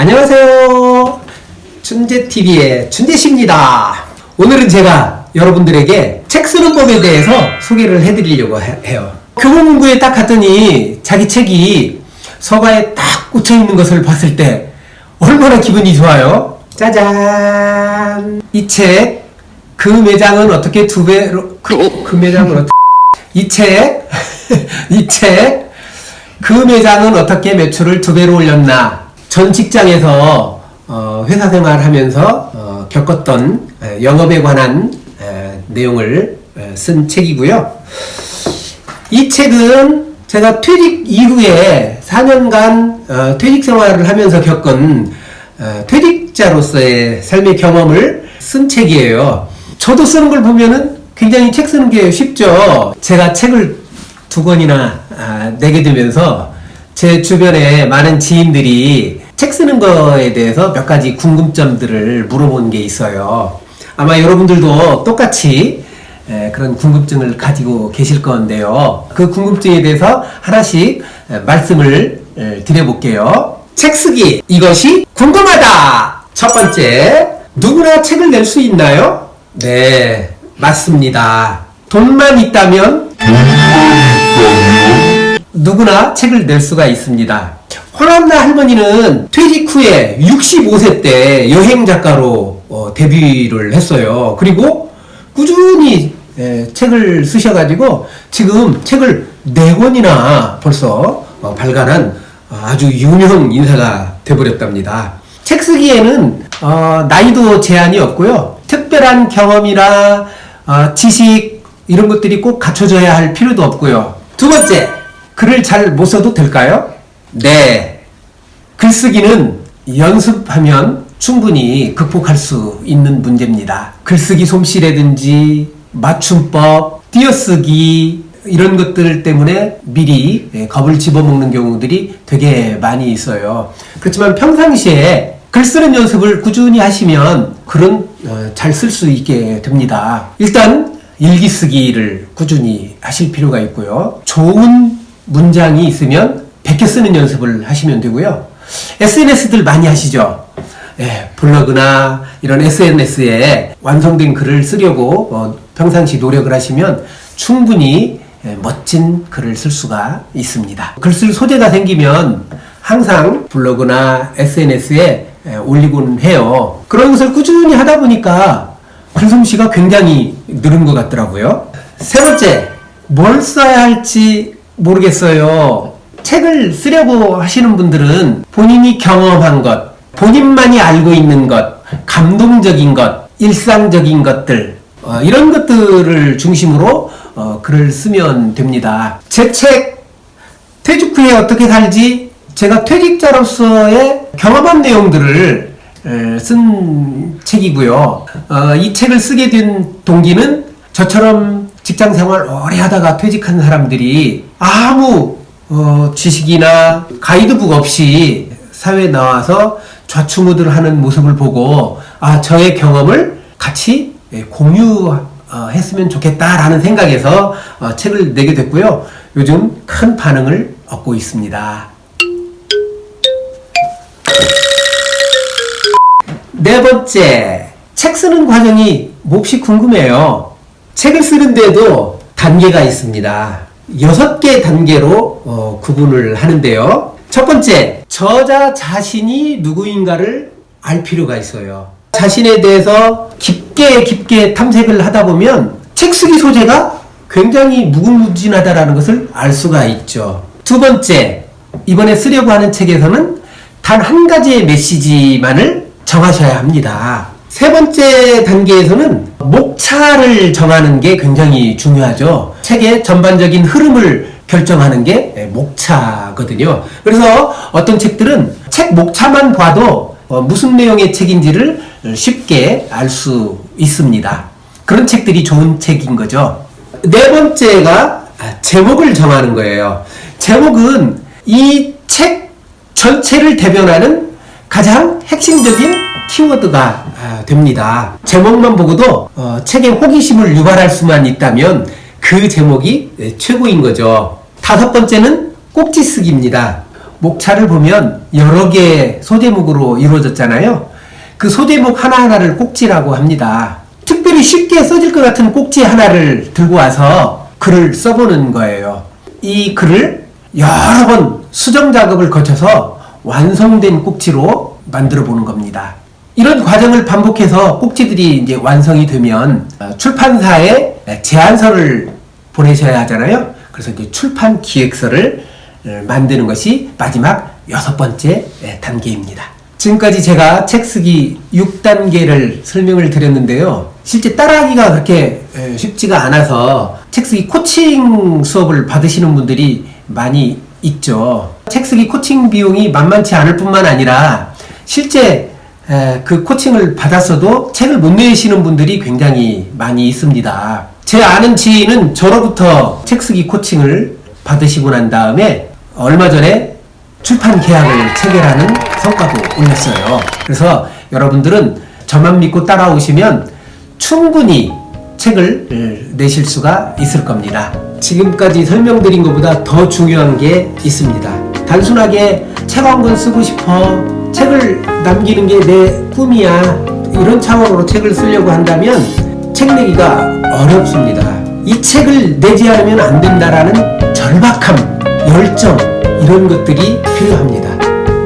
안녕하세요. 춘재TV의 춘재씨입니다. 오늘은 제가 여러분들에게 책 쓰는 법에 대해서 소개를 해드리려고 해- 해요. 교보문고에 딱 갔더니 자기 책이 서가에 딱 꽂혀 있는 것을 봤을 때 얼마나 기분이 좋아요? 짜잔! 이 책, 그 매장은 어떻게 두 배로, 그, 그 매장은 어떻게, 이 책, 이 책, 그 매장은 어떻게 매출을 두 배로 올렸나? 전 직장에서 어, 회사 생활하면서 어, 겪었던 에, 영업에 관한 에, 내용을 에, 쓴 책이고요. 이 책은 제가 퇴직 이후에 4년간 어, 퇴직 생활을 하면서 겪은 어, 퇴직자로서의 삶의 경험을 쓴 책이에요. 저도 쓰는 걸 보면은 굉장히 책 쓰는 게 쉽죠. 제가 책을 두 권이나 아, 내게 되면서 제 주변에 많은 지인들이 책 쓰는 거에 대해서 몇 가지 궁금점들을 물어본 게 있어요. 아마 여러분들도 똑같이 에, 그런 궁금증을 가지고 계실 건데요. 그 궁금증에 대해서 하나씩 에, 말씀을 에, 드려볼게요. 책 쓰기 이것이 궁금하다. 첫 번째 누구나 책을 낼 수 있나요? 네 맞습니다. 돈만 있다면 누구나 책을 낼 수가 있습니다. 호란나 할머니는 퇴직 후에 65세 때 여행 작가로 어, 데뷔를 했어요. 그리고 꾸준히 예, 책을 쓰셔가지고 지금 책을 네 권이나 벌써 어, 발간한 아주 유명 인사가 돼버렸답니다. 책 쓰기에는 어, 나이도 제한이 없고요. 특별한 경험이나 어, 지식 이런 것들이 꼭 갖춰져야 할 필요도 없고요. 두 번째, 글을 잘 못 써도 될까요? 네. 글쓰기는 연습하면 충분히 극복할 수 있는 문제입니다. 글쓰기 솜씨라든지 맞춤법, 띄어쓰기 이런 것들 때문에 미리 예, 겁을 집어먹는 경우들이 되게 많이 있어요. 그렇지만 평상시에 글 쓰는 연습을 꾸준히 하시면 글은 어, 잘쓸 수 있게 됩니다. 일단 일기 쓰기를 꾸준히 하실 필요가 있고요. 좋은 문장이 있으면 100개 쓰는 연습을 하시면 되고요. SNS들 많이 하시죠? 예, 블로그나 이런 SNS에 완성된 글을 쓰려고 어, 평상시 노력을 하시면 충분히 예, 멋진 글을 쓸 수가 있습니다. 글 쓸 소재가 생기면 항상 블로그나 SNS에 예, 올리곤 해요. 그런 것을 꾸준히 하다 보니까 글솜씨가 굉장히 늘은 것 같더라고요. 세 번째, 뭘 써야 할지 모르겠어요. 책을 쓰려고 하시는 분들은 본인이 경험한 것, 본인만이 알고 있는 것, 감동적인 것, 일상적인 것들, 어, 이런 것들을 중심으로 어, 글을 쓰면 됩니다. 제 책, 퇴직 후에 어떻게 살지? 제가 퇴직자로서의 경험한 내용들을 에, 쓴 책이고요. 어, 이 책을 쓰게 된 동기는 저처럼 직장 생활 오래 하다가 퇴직한 사람들이 아무 어, 지식이나 가이드북 없이 사회에 나와서 좌충우들 하는 모습을 보고 아 저의 경험을 같이 예, 공유했으면 좋겠다라는 생각에서 어, 책을 내게 됐고요. 요즘 큰 반응을 얻고 있습니다. 네 번째, 책 쓰는 과정이 몹시 궁금해요. 책을 쓰는데도 단계가 있습니다. 여섯 개 단계로 어, 구분을 하는데요. 첫 번째, 저자 자신이 누구인가를 알 필요가 있어요. 자신에 대해서 깊게 깊게 탐색을 하다 보면 책 쓰기 소재가 굉장히 무궁무진하다라는 것을 알 수가 있죠. 두 번째, 이번에 쓰려고 하는 책에서는 단 한 가지의 메시지만을 정하셔야 합니다. 세 번째 단계에서는 목차를 정하는 게 굉장히 중요하죠. 책의 전반적인 흐름을 결정하는 게 예, 목차거든요. 그래서 어떤 책들은 책 목차만 봐도 어, 무슨 내용의 책인지를 쉽게 알 수 있습니다. 그런 책들이 좋은 책인 거죠. 네 번째가 아, 제목을 정하는 거예요. 제목은 이 책 전체를 대변하는 가장 핵심적인 키워드가 아, 됩니다. 제목만 보고도 어, 책의 호기심을 유발할 수만 있다면 그 제목이 예, 최고인 거죠. 다섯 번째는 꼭지 쓰기입니다. 목차를 보면 여러 개의 소대목으로 이루어졌잖아요. 그 소대목 하나하나를 꼭지라고 합니다. 특별히 쉽게 써질 것 같은 꼭지 하나를 들고 와서 글을 써보는 거예요. 이 글을 여러 번 수정 작업을 거쳐서 완성된 꼭지로 만들어 보는 겁니다. 이런 과정을 반복해서 꼭지들이 이제 완성이 되면 어, 출판사에 제안서를 보내셔야 하잖아요. 그래서 이제 출판 기획서를 어, 만드는 것이 마지막 여섯 번째 예, 단계입니다. 지금까지 제가 책 쓰기 6단계를 설명을 드렸는데요. 실제 따라하기가 그렇게 에, 쉽지가 않아서 책 쓰기 코칭 수업을 받으시는 분들이 많이 있죠. 책 쓰기 코칭 비용이 만만치 않을 뿐만 아니라 실제 에, 그 코칭을 받았어도 책을 못 내시는 분들이 굉장히 많이 있습니다. 제 아는 지인은 저로부터 책 쓰기 코칭을 받으시고 난 다음에 얼마 전에 출판 계약을 체결하는 성과도 올렸어요. 그래서 여러분들은 저만 믿고 따라오시면 충분히 책을 을, 내실 수가 있을 겁니다. 지금까지 설명드린 것보다 더 중요한 게 있습니다. 단순하게 책 한 권 쓰고 싶어, 책을 남기는 게 내 꿈이야, 이런 차원으로 책을 쓰려고 한다면 책 내기가 어렵습니다. 이 책을 내지 않으면 안 된다라는 절박함, 열정, 이런 것들이 필요합니다.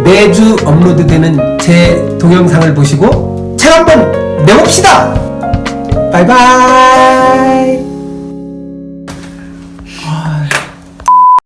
매주 업로드되는 제 동영상을 보시고 책 한번 내봅시다! 바이바이!